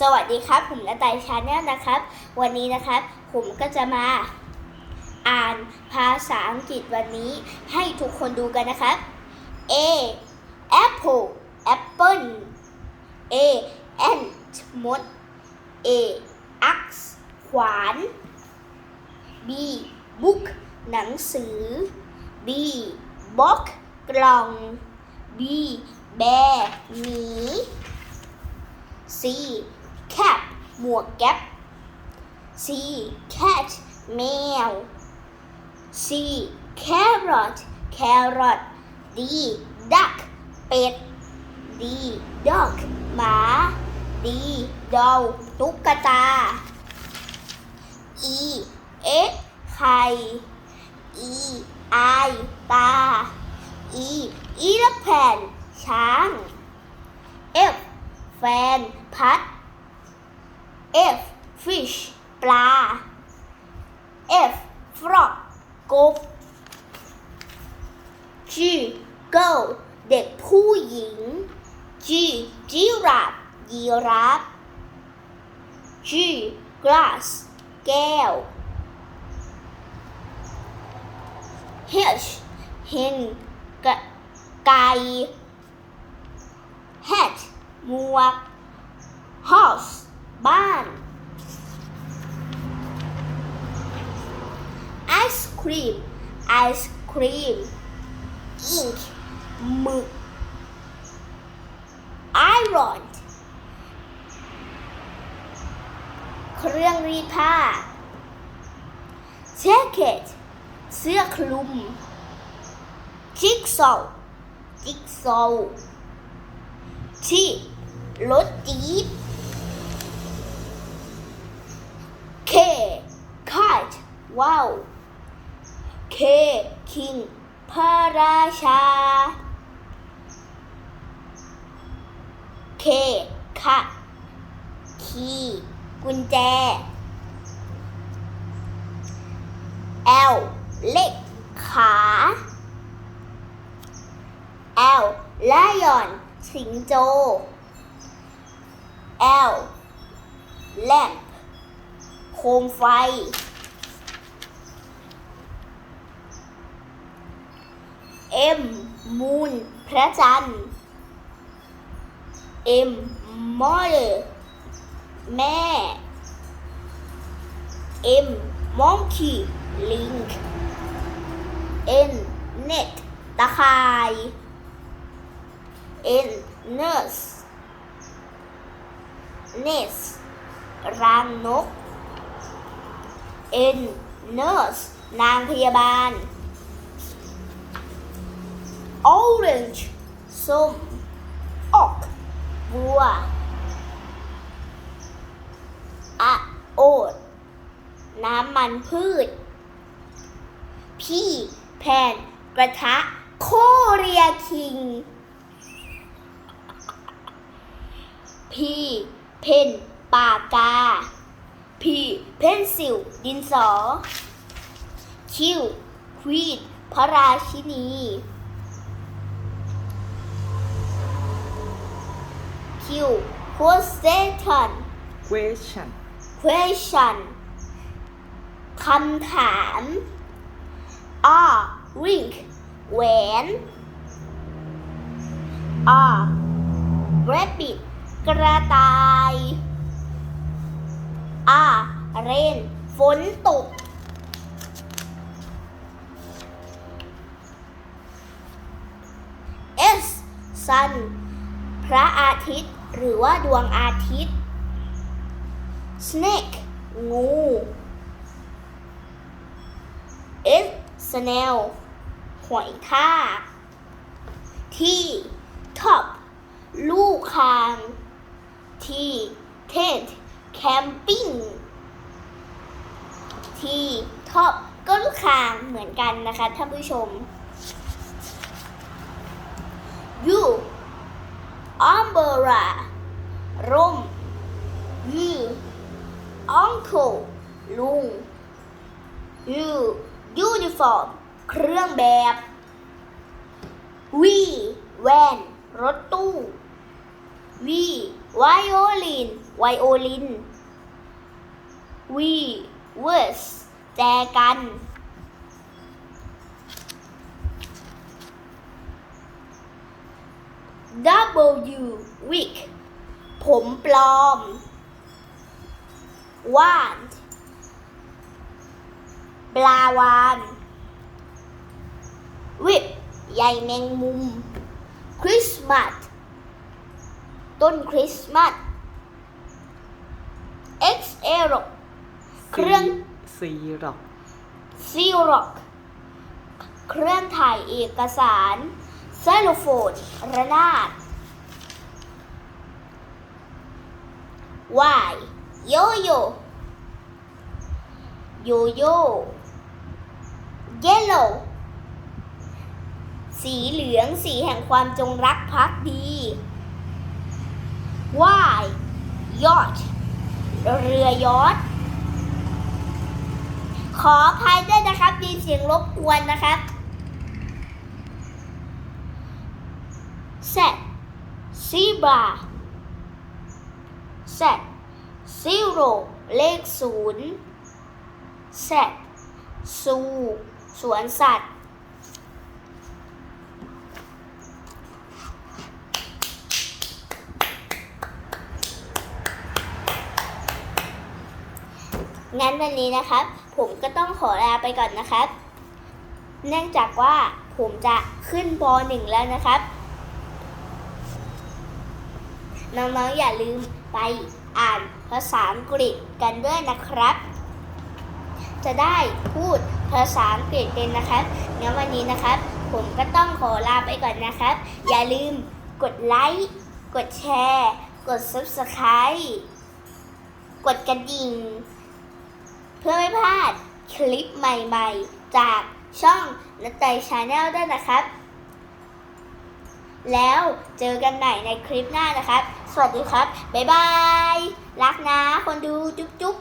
สวัสดีครับ ผมนาตายชาแนลนะครับ วันนี้นะครับ ผมก็จะมาอ่านภาษาอังกฤษวันนี้ให้ทุกคนดูกันนะครับ A apple apple A ant มด A ax ขวาน B book หนังสือ B box กล่อง B bear หมี C หมวกแก๊ป C cat แมว C carrot carrot D duck เป็ด D dog หมา D doll ตุ๊กตา E egg ไข่ E eye ตา E elephant ช้าง F แฟน พัด F fish ปลา F frog กบ G girl เด็กผู้หญิง G giraffe ยีราฟ G glass แก้ว H hen ไก่ hat หมวก house บ้านไอศครีมไอศครีมอิงหมึกไอรอนเครื่องรีดผ้าแจ็คเก็ตเสื้อคลุมจิ๊กซอว์จิ๊กซอว์ที่รถจี๊ป ว้าว K king พระราชา K cat คีกุญแจ L เล็กขา L lion สิงโต L lamp โคมไฟ M moon พระจันทร์ M mother แม่ M monkey ลิง N net ตะข่าย N nurse nest รังนก N nurse นางพยาบาล orange ส้ม ox บัว อะโอด น้ำมันพืช พี่แผ่นกระทะ โคเรียคิง พี่เพนปากกา พี่เพนซิลดินสอ คิวควีนพระราชินี คิว question question question คำถาม R ring แหวน R rabbit กระต่าย R rain ฝนตก S sun พระอาทิตย์ หรือว่าดวงอาทิตย์ snake งู S snail หอยทากที่ top ลูกคางที่ tent camping ที่ top ก็ลูกคางเหมือนกันนะคะท่านผู้ชม U umbrella ร่มยูอังคิลลุงยูยูนิฟอร์มเครื่องแบบวีแวนรถตู้วีไวโอลินไวโอลินวีเวิร์สแจกันดับเบิลยูวิก ผมปลอมว่านปลาวาน วิบใยแมงมุม คริสต์มาส ต้นคริสต์มาส X a r o เครื่องซีร็อกซีร็อก เครื่องถ่ายเอกสารไซโลโฟนระนาด Y โยโย่โยโย่ Yellow สีเหลืองสีแห่งความจงรักภักดี Y Yacht เรือยอชต์ขออภัยด้วยนะครับมีเสียงรบกวนนะครับ set zebra set zero เลขศูนย์ set zoo สวนสัตว์ งั้นวันนี้นะครับ ผมก็ต้องขอลาไปก่อนนะครับ เนื่องจากว่าผมจะขึ้นป .1 แล้วนะครับ น้องๆอย่าลืม ไปอ่านภาษาอังกฤษกันด้วยนะครับ จะได้พูดภาษาอังกฤษเป็นนะครับงั้นวันนี้นะครับ ผมก็ต้องขอลาไปก่อนนะครับ อย่าลืมกดไลค์กดแชร์ กด subscribe กดกระดิ่ง เพื่อไม่พลาดคลิปใหม่ๆ จากช่องนัตไตชาแนลด้วยนะครับ แล้วเจอกันใหม่ในคลิปหน้านะครับ สวัสดีครับ บ๊ายบาย รักนะ คนดูจุ๊บจุ๊บ